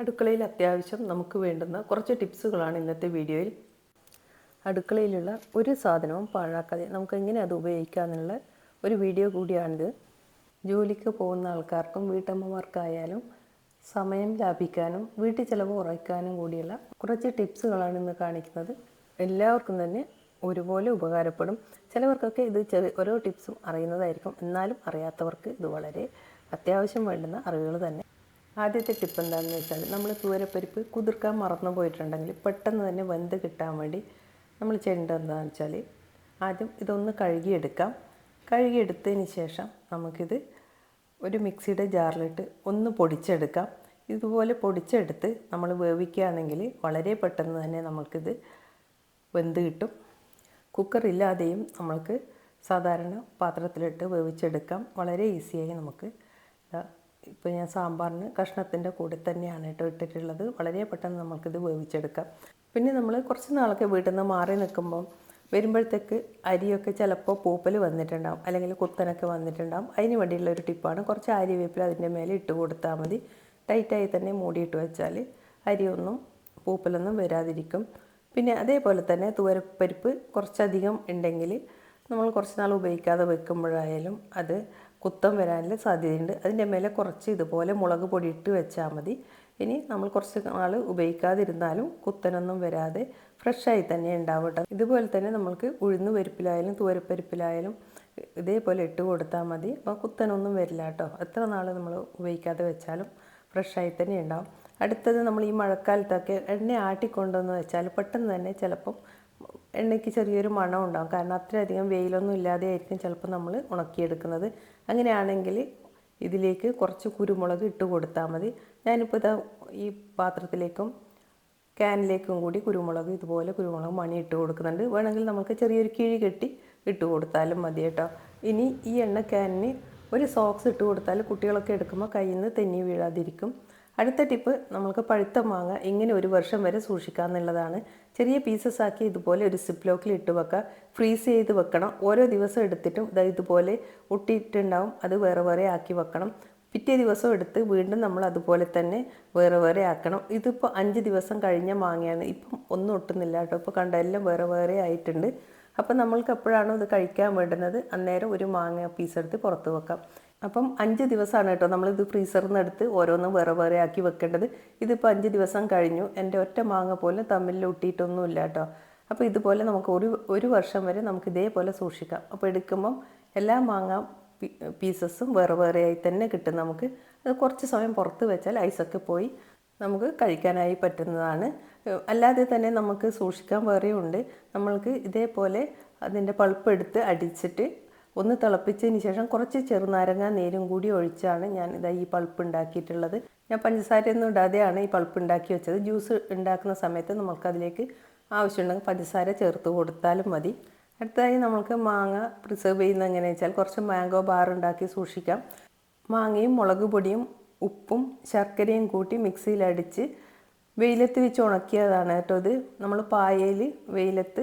അടുക്കളയിൽ അത്യാവശ്യം നമുക്ക് വേണ്ടുന്ന കുറച്ച് ടിപ്സുകളാണ് ഇന്നത്തെ വീഡിയോയിൽ. അടുക്കളയിലുള്ള ഒരു സാധനവും പാഴാക്കാതെ നമുക്ക് എങ്ങനെ അത് ഉപയോഗിക്കാമെന്നുള്ള ഒരു വീഡിയോ കൂടിയാണിത്. ജോലിക്ക് പോകുന്ന ആൾക്കാർക്കും വീട്ടമ്മമാർക്കായാലും സമയം ലാഭിക്കാനും വീട്ടു ചിലവ് കുറയ്ക്കാനും കൂടിയുള്ള കുറച്ച് ടിപ്സുകളാണ് ഇന്ന് കാണിക്കുന്നത്. എല്ലാവർക്കും തന്നെ ഒരുപോലെ ഉപകാരപ്പെടും. ചിലവർക്കൊക്കെ ഇത് ചെറിയ ഓരോ ടിപ്സും അറിയുന്നതായിരിക്കും. എന്നാലും അറിയാത്തവർക്ക് ഇത് വളരെ അത്യാവശ്യം വേണ്ടുന്ന അറിവുകൾ തന്നെ. ആദ്യത്തെ ടിപ്പ് എന്താണെന്ന് വെച്ചാൽ നമ്മൾ തൂരപ്പരിപ്പ് കുതിർക്കാൻ മറന്നു പോയിട്ടുണ്ടെങ്കിൽ പെട്ടെന്ന് തന്നെ വെന്ത് കിട്ടാൻ വേണ്ടി നമ്മൾ ചെയ്യേണ്ടത് എന്താണെന്ന് വെച്ചാൽ ആദ്യം ഇതൊന്ന് കഴുകിയെടുക്കാം. കഴുകിയെടുത്തതിന് ശേഷം നമുക്കിത് ഒരു മിക്സിയുടെ ജാറിലിട്ട് ഒന്ന് പൊടിച്ചെടുക്കാം. ഇതുപോലെ പൊടിച്ചെടുത്ത് നമ്മൾ വേവിക്കുകയാണെങ്കിൽ വളരെ പെട്ടെന്ന് തന്നെ നമുക്കിത് വെന്ത് കിട്ടും. കുക്കറില്ലാതെയും നമ്മൾക്ക് സാധാരണ പാത്രത്തിലിട്ട് വേവിച്ചെടുക്കാം. വളരെ ഈസിയായി നമുക്ക് ഇപ്പോൾ ഞാൻ സാമ്പാറിന് കഷ്ണത്തിന്റെ കൂടെ തന്നെയാണ് കേട്ടോ ഇട്ടിട്ടുള്ളത്. വളരെ പെട്ടെന്ന് നമുക്കിത് വേവിച്ചെടുക്കാം. പിന്നെ നമ്മൾ കുറച്ച് നാളൊക്കെ വീട്ടിൽ നിന്ന് മാറി നിൽക്കുമ്പം വരുമ്പോഴത്തേക്ക് അരിയൊക്കെ ചിലപ്പോൾ പൂപ്പൽ വന്നിട്ടുണ്ടാവും അല്ലെങ്കിൽ കുത്തനൊക്കെ വന്നിട്ടുണ്ടാവും. അതിന് വേണ്ടിയുള്ള ഒരു ടിപ്പാണ്. കുറച്ച് അരി വേപ്പിൽ അതിന്റെ മേലെ ഇട്ട് കൊടുത്താൽ മതി. ടൈറ്റായി തന്നെ മൂടിയിട്ട് വെച്ചാൽ അരിയൊന്നും പൂപ്പലൊന്നും വരാതിരിക്കും. പിന്നെ അതേപോലെ തന്നെ തുവരപ്പരിപ്പ് കുറച്ചധികം ഉണ്ടെങ്കിൽ നമ്മൾ കുറച്ച് നാൾ ഉപയോഗിക്കാതെ വെക്കുമ്പോഴായാലും അത് കുത്തം വരാനുള്ള സാധ്യതയുണ്ട്. അതിന്റെ മേലെ കുറച്ച് ഇതുപോലെ മുളക് പൊടി ഇട്ട് വെച്ചാൽ മതി. ഇനി നമ്മൾ കുറച്ച് നാൾ ഉപയോഗിക്കാതിരുന്നാലും കുത്തനൊന്നും വരാതെ ഫ്രഷായി തന്നെ ഉണ്ടാവട്ടെ ഇതുപോലെ തന്നെ നമുക്ക് ഉഴുന്ന് പരിപ്പിലായാലും തുവരപ്പരിപ്പിലായാലും ഇതേപോലെ ഇട്ട് കൊടുത്താൽ മതി. അപ്പോൾ കുത്തനൊന്നും വരില്ല കേട്ടോ. എത്ര നാൾ നമ്മൾ ഉപയോഗിക്കാതെ വെച്ചാലും ഫ്രഷായി തന്നെ ഉണ്ടാവും. അടുത്തത് നമ്മൾ ഈ മഴക്കാലത്തൊക്കെ എണ്ണ ആട്ടിക്കൊണ്ടുവന്ന് വെച്ചാൽ പെട്ടെന്ന് തന്നെ ചിലപ്പം എണ്ണയ്ക്ക് ചെറിയൊരു മണം ഉണ്ടാകും കാരണം അത്രയധികം വെയിലൊന്നും ഇല്ലാതെ ആയിരിക്കും ചിലപ്പോൾ നമ്മൾ ഉണക്കിയെടുക്കുന്നത്. അങ്ങനെയാണെങ്കിൽ ഇതിലേക്ക് കുറച്ച് കുരുമുളക് ഇട്ട് കൊടുത്താൽ മതി. ഞാനിപ്പോൾ ഇതാ ഈ പാത്രത്തിലേക്കും ക്യാനിലേക്കും കൂടി കുരുമുളക് ഇതുപോലെ കുരുമുളക് മണി ഇട്ട് കൊടുക്കുന്നുണ്ട്. വേണമെങ്കിൽ നമുക്ക് ചെറിയൊരു കിഴി കെട്ടി ഇട്ട് കൊടുത്താലും മതി കേട്ടോ. ഇനി ഈ എണ്ണ ക്യാനിന് ഒരു സോക്സ് ഇട്ട് കൊടുത്താൽ കുട്ടികളൊക്കെ എടുക്കുമ്പോൾ കയ്യിൽ നിന്ന് തെന്നി വീഴാതിരിക്കും. അടുത്ത ടിപ്പ് നമുക്ക് പഴുത്ത മാങ്ങ ഇങ്ങനെ ഒരു വർഷം വരെ സൂക്ഷിക്കാമെന്നുള്ളതാണ് ചെറിയ പീസസ് ആക്കി ഇതുപോലെ ഒരു സിപ്പ് ലോക്കിൽ ഇട്ട് വെക്കുക. ഫ്രീസ് ചെയ്ത് വെക്കണം. ഓരോ ദിവസം എടുത്തിട്ടും ഇത് ഇതുപോലെ ഒട്ടിയിട്ടുണ്ടാവും. അത് വേറെ വേറെ ആക്കി വെക്കണം. പിറ്റേ ദിവസം എടുത്ത് വീണ്ടും നമ്മൾ അതുപോലെ തന്നെ വേറെ വേറെ ആക്കണം. ഇതിപ്പോൾ അഞ്ച് ദിവസം കഴിഞ്ഞ മാങ്ങയാണ്. ഇപ്പം ഒന്നും ഒട്ടുന്നില്ല കേട്ടോ. ഇപ്പോൾ കണ്ട എല്ലാം വേറെ വേറെ ആയിട്ടുണ്ട്. അപ്പോൾ നമ്മൾക്ക് എപ്പോഴാണോ ഇത് കഴിക്കാൻ വേണ്ടുന്നത് അന്നേരം ഒരു മാങ്ങ പീസ് എടുത്ത് പുറത്ത് വെക്കാം. അപ്പം അഞ്ച് ദിവസമാണ് കേട്ടോ നമ്മളിത് ഫ്രീസറിൽ നിന്ന് എടുത്ത് ഓരോന്നും വേറെ വേറെ ആക്കി വെക്കേണ്ടത്. ഇതിപ്പോൾ അഞ്ച് ദിവസം കഴിഞ്ഞു. എന്റെ ഒറ്റ മാങ്ങ പോലും തമ്മിൽ ഒട്ടിയിട്ടൊന്നുമില്ല കേട്ടോ. അപ്പോൾ ഇതുപോലെ നമുക്ക് ഒരു ഒരു വർഷം വരെ നമുക്ക് ഇതേപോലെ സൂക്ഷിക്കാം. അപ്പോൾ എടുക്കുമ്പം എല്ലാ മാങ്ങ പീസസും വേറെ ആയി തന്നെ കിട്ടും നമുക്ക്. അത് കുറച്ച് സമയം പുറത്ത് വെച്ചാൽ ഐസൊക്കെ പോയി നമുക്ക് കഴിക്കാനായി പറ്റുന്നതാണ്. അല്ലാതെ തന്നെ നമുക്ക് സൂക്ഷിക്കാൻ വേറെയുണ്ട്. നമ്മൾക്ക് ഇതേപോലെ അതിന്റെ പൾപ്പ് എടുത്ത് അടിച്ചിട്ട് ഒന്ന് തിളപ്പിച്ചതിന് ശേഷം കുറച്ച് ചെറുനാരങ്ങ നീരും കൂടി ഒഴിച്ചാണ് ഞാൻ ഇതാ ഈ പൾപ്പ് ഉണ്ടാക്കിയിട്ടുള്ളത്. ഞാൻ പഞ്ചസാരയൊന്നും ഇടാതെയാണ് ഈ പൾപ്പ് ഉണ്ടാക്കി വെച്ചത്. ജ്യൂസ് ഉണ്ടാക്കുന്ന സമയത്ത് നമുക്കതിലേക്ക് ആവശ്യമുണ്ടെങ്കിൽ പഞ്ചസാര ചേർത്ത് കൊടുത്താലും മതി. അടുത്തതായി നമുക്ക് മാങ്ങ പ്രിസർവ് ചെയ്യുന്ന എങ്ങനെയാണെന്ന് വെച്ചാൽ കുറച്ച് മാംഗോ ബാർ ഉണ്ടാക്കി സൂക്ഷിക്കാം. മാങ്ങയും മുളക് പൊടിയും ഉപ്പും ശർക്കരയും കൂട്ടി മിക്സിയിലടിച്ച് വെയിലത്ത് വെച്ച് ഉണക്കിയതാണ് കേട്ടോ ഇത്. നമ്മൾ പായയിൽ വെയിലത്ത്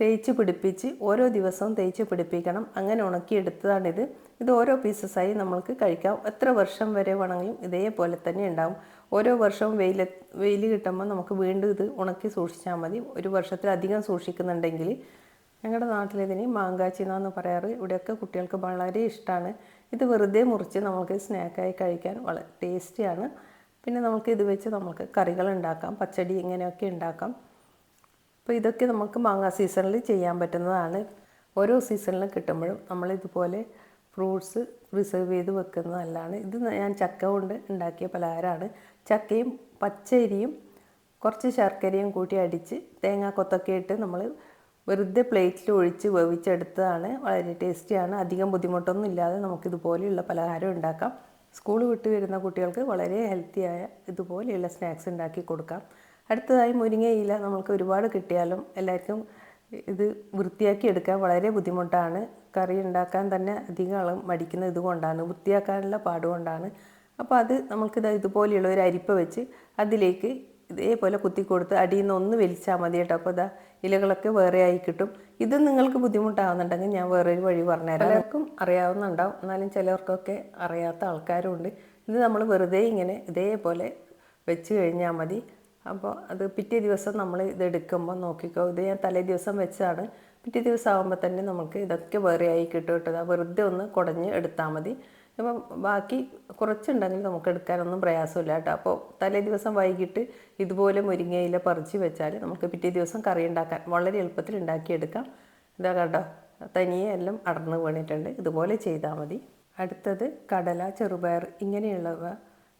തേച്ച് പിടിപ്പിച്ച് ഓരോ ദിവസവും തേച്ച് പിടിപ്പിക്കണം. അങ്ങനെ ഉണക്കിയെടുത്തതാണിത്. ഇത് ഓരോ പീസസായി നമ്മൾക്ക് കഴിക്കാം. എത്ര വർഷം വരെ വേണമെങ്കിലും ഇതേപോലെ തന്നെ ഉണ്ടാവും. ഓരോ വർഷവും വെയിൽ വെയിൽ കിട്ടുമ്പോൾ നമുക്ക് വീണ്ടും ഇത് ഉണക്കി സൂക്ഷിച്ചാൽ മതി. ഒരു വർഷത്തിലധികം സൂക്ഷിക്കുന്നുണ്ടെങ്കിൽ ഞങ്ങളുടെ നാട്ടിലിതിന് മാങ്കാച്ചിന എന്ന് പറയാറ് ഇവിടെയൊക്കെ കുട്ടികൾക്ക് വളരെ ഇഷ്ടമാണ് ഇത് വെറുതെ മുറിച്ച് നമുക്ക് സ്നാക്കായി കഴിക്കാൻ വളരെ ടേസ്റ്റിയാണ് പിന്നെ നമുക്ക് ഇത് വെച്ച് നമുക്ക് കറികൾ ഉണ്ടാക്കാം പച്ചടി ഇങ്ങനെയൊക്കെ ഉണ്ടാക്കാം. അപ്പോൾ ഇതൊക്കെ നമുക്ക് മാങ്ങ സീസണിൽ ചെയ്യാൻ പറ്റുന്നതാണ്. ഓരോ സീസണിലും കിട്ടുമ്പോഴും നമ്മൾ ഇതുപോലെ ഫ്രൂട്ട്സ് പ്രിസർവ് ചെയ്ത് വെക്കുന്നത് നല്ലതാണ് ഇത് ഞാൻ ചക്ക കൊണ്ട് ഉണ്ടാക്കിയ പലഹാരമാണ്. ചക്കയും പച്ചരിയും കുറച്ച് ശർക്കരയും കൂട്ടി അടിച്ച് തേങ്ങാക്കൊത്തൊക്കെ ഇട്ട് നമ്മൾ വെറുതെ പ്ലേറ്റിൽ ഒഴിച്ച് വേവിച്ചെടുത്തതാണ്. വളരെ ടേസ്റ്റിയാണ് അധികം ബുദ്ധിമുട്ടൊന്നും ഇല്ലാതെ നമുക്കിതുപോലെയുള്ള പലഹാരം ഉണ്ടാക്കാം. സ്കൂൾ വിട്ട് വരുന്ന കുട്ടികൾക്ക് വളരെ ഹെൽത്തിയായ ഇതുപോലെയുള്ള സ്നാക്സ് ഉണ്ടാക്കി കൊടുക്കാം. അടുത്തതായി മുരിങ്ങയില നമുക്ക് ഒരുപാട് കിട്ടിയാലും എല്ലാവർക്കും ഇത് വൃത്തിയാക്കി എടുക്കാൻ വളരെ ബുദ്ധിമുട്ടാണ്. കറി ഉണ്ടാക്കാൻ തന്നെ അധികം ആളും മടിക്കുന്ന ഇതുകൊണ്ടാണ് വൃത്തിയാക്കാനുള്ള പാടുകൊണ്ടാണ്. അപ്പോൾ അത് നമുക്കിത് ഇതുപോലെയുള്ള ഒരു അരിപ്പ വെച്ച് അതിലേക്ക് ഇതേപോലെ കുത്തി കൊടുത്ത് അടിയിൽ നിന്ന് ഒന്ന് വലിച്ചാൽ മതി കേട്ടോ. അപ്പോൾ ഇതാ ഇലകളൊക്കെ വേറെ ആയി കിട്ടും. ഇത് നിങ്ങൾക്ക് ബുദ്ധിമുട്ടാവുന്നുണ്ടെങ്കിൽ ഞാൻ വേറൊരു വഴി പറഞ്ഞുതരാം. എല്ലാവർക്കും അറിയാവുന്നുണ്ടാവും. എന്നാലും ചിലർക്കൊക്കെ അറിയാത്ത ആൾക്കാരും ഉണ്ട് ഇത് നമ്മൾ വെറുതെ ഇങ്ങനെ ഇതേപോലെ വെച്ച് കഴിഞ്ഞാൽ മതി. അപ്പോൾ അത് പിറ്റേ ദിവസം നമ്മൾ ഇത് എടുക്കുമ്പോൾ നോക്കിക്കോ ഇത് ഞാൻ തലേ ദിവസം വെച്ചാണ്. പിറ്റേ ദിവസം ആകുമ്പോൾ തന്നെ നമുക്ക് ഇതൊക്കെ വേറെ ആയി കിട്ടും കേട്ടോ. വെറുതെ ഒന്ന് കുടഞ്ഞ് എടുത്താൽ മതി. അപ്പം ബാക്കി കുറച്ചുണ്ടെങ്കിൽ നമുക്ക് എടുക്കാനൊന്നും പ്രയാസമില്ല കേട്ടോ. അപ്പോൾ തലേ ദിവസം വൈകിട്ട് ഇതുപോലെ മുരിങ്ങയില പറിച്ച് വെച്ചാൽ നമുക്ക് പിറ്റേ ദിവസം കറി ഉണ്ടാക്കാൻ വളരെ എളുപ്പത്തിൽ ഉണ്ടാക്കിയെടുക്കാം. ഇതാ കേട്ടോ തനിയെ എല്ലാം അടർന്ന് വീണിട്ടുണ്ട്. ഇതുപോലെ ചെയ്താൽ മതി. അടുത്തത് കടല ചെറുപയർ ഇങ്ങനെയുള്ളവ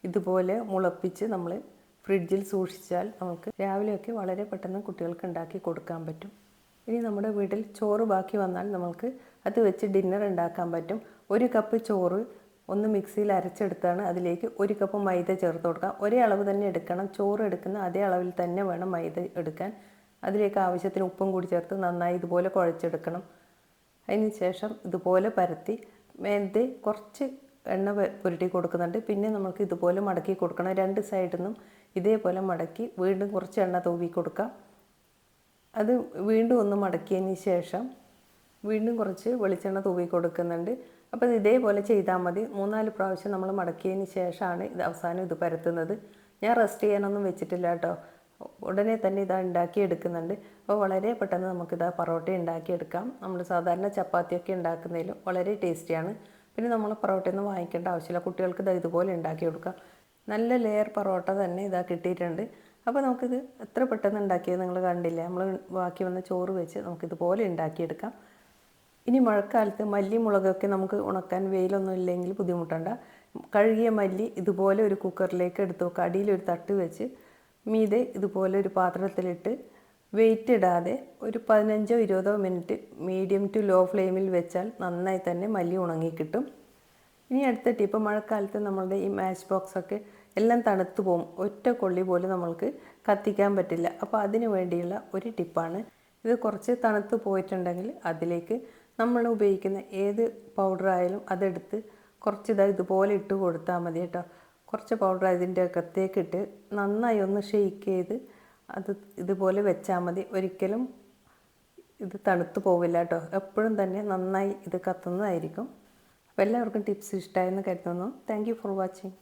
ഇതുപോലെ മുളപ്പിച്ച് നമ്മൾ ഫ്രിഡ്ജിൽ സൂക്ഷിച്ചാൽ നമുക്ക് രാവിലെയൊക്കെ വളരെ പെട്ടെന്ന് കുട്ടികൾക്ക് ഉണ്ടാക്കി കൊടുക്കാൻ പറ്റും. ഇനി നമ്മുടെ വീട്ടിൽ ചോറ് ബാക്കി വന്നാൽ നമുക്ക് അത് വെച്ച് ഡിന്നർ ഉണ്ടാക്കാൻ പറ്റും. ഒരു കപ്പ് ചോറ് ഒന്ന് മിക്സിയിൽ അരച്ചെടുത്താണ് അതിലേക്ക് ഒരു കപ്പ് മൈദ ചേർത്ത് കൊടുക്കാം. ഒരേ അളവ് തന്നെ എടുക്കണം. ചോറ് എടുക്കുന്ന അതേ അളവിൽ തന്നെ വേണം മൈദ എടുക്കാൻ. അതിലേക്ക് ആവശ്യത്തിന് ഉപ്പും കൂടി ചേർത്ത് നന്നായി ഇതുപോലെ കുഴച്ചെടുക്കണം. അതിന് ശേഷം ഇതുപോലെ പരത്തി മേലത്തെ കുറച്ച് എണ്ണ പുരട്ടി കൊടുക്കുന്നുണ്ട്. പിന്നെ നമുക്ക് ഇതുപോലെ മടക്കി കൊടുക്കണം. രണ്ട് സൈഡിൽ നിന്നും ഇതേപോലെ മടക്കി വീണ്ടും കുറച്ച് എണ്ണ തൂവി കൊടുക്കാം. അത് വീണ്ടും ഒന്ന് മടക്കിയതിന് ശേഷം വീണ്ടും കുറച്ച് വെളിച്ചെണ്ണ തൂവി കൊടുക്കുന്നുണ്ട്. അപ്പോൾ ഇത് ഇതേപോലെ ചെയ്താൽ മതി. മൂന്നാൽ പ്രാവശ്യം നമ്മൾ മടക്കിയതിന് ശേഷമാണ് ഇത് അവസാനം ഇത് പരത്തുന്നത്. ഞാൻ റെസ്റ്റ് ചെയ്യാനൊന്നും വെച്ചിട്ടില്ല കേട്ടോ. ഉടനെ തന്നെ ഇതാ ഉണ്ടാക്കി എടുക്കുന്നുണ്ട്. അപ്പോൾ വളരെ പെട്ടെന്ന് നമുക്കിതാ പൊറോട്ട ഉണ്ടാക്കിയെടുക്കാം. നമ്മൾ സാധാരണ ചപ്പാത്തിയൊക്കെ ഉണ്ടാക്കുന്നതിലും വളരെ ടേസ്റ്റിയാണ്. പിന്നെ നമ്മൾ പൊറോട്ടയൊന്നും വാങ്ങിക്കേണ്ട ആവശ്യമില്ല. കുട്ടികൾക്ക് ഇതാ ഇതുപോലെ ഉണ്ടാക്കി കൊടുക്കാം. നല്ല ലെയർ പൊറോട്ട തന്നെ ഇതാ കിട്ടിയിട്ടുണ്ട്. അപ്പോൾ നമുക്കിത് എത്ര പെട്ടെന്ന് ഉണ്ടാക്കിയത് നിങ്ങൾ കണ്ടില്ല? നമ്മൾ ബാക്കി വന്ന ചോറ് വെച്ച് നമുക്കിതുപോലെ ഉണ്ടാക്കിയെടുക്കാം. ഇനി മഴക്കാലത്ത് മല്ലി മുളകൊക്കെ നമുക്ക് ഉണക്കാൻ വെയിലൊന്നും ഇല്ലെങ്കിൽ ബുദ്ധിമുട്ടണ്ട. കഴുകിയ മല്ലി ഇതുപോലെ ഒരു കുക്കറിലേക്ക് എടുത്ത് വെക്കുക. അടിയിലൊരു തട്ട് വെച്ച് മീതെ ഇതുപോലെ ഒരു പാത്രത്തിലിട്ട് വെയിറ്റ് ഇടാതെ ഒരു പതിനഞ്ചോ ഇരുപതോ മിനിറ്റ് മീഡിയം ടു ലോ ഫ്ലെയിമിൽ വെച്ചാൽ നന്നായി തന്നെ മല്ലി ഉണങ്ങി കിട്ടും. ഇനി അടുത്ത ടിപ്പ് മഴക്കാലത്ത് നമ്മളുടെ ഈ മാച്ച് ബോക്സ് ഒക്കെ എല്ലാം തണുത്തു പോകും. ഒറ്റ കൊള്ളി പോലും നമ്മൾക്ക് കത്തിക്കാൻ പറ്റില്ല. അപ്പോൾ അതിന് വേണ്ടിയുള്ള ഒരു ടിപ്പാണ്. ഇത് കുറച്ച് തണുത്ത് പോയിട്ടുണ്ടെങ്കിൽ അതിലേക്ക് നമ്മൾ ഉപയോഗിക്കുന്ന ഏത് പൗഡർ ആയാലും അതെടുത്ത് കുറച്ച് ഇതാ ഇതുപോലെ ഇട്ട് കൊടുത്താൽ മതി കേട്ടോ. കുറച്ച് പൗഡർ അതിന്റെ അകത്തേക്ക് ഇട്ട് നന്നായി ഒന്ന് ഷെയ്ക്ക് ചെയ്ത് അത് ഇതുപോലെ വെച്ചാൽ മതി. ഒരിക്കലും ഇത് തണുത്ത് പോവില്ല കേട്ടോ. എപ്പോഴും തന്നെ നന്നായി ഇത് കത്തുന്നതായിരിക്കും. അപ്പോൾ എല്ലാവർക്കും ടിപ്സ് ഇഷ്ടമായെന്ന് കരുതുന്നു. Thank for watching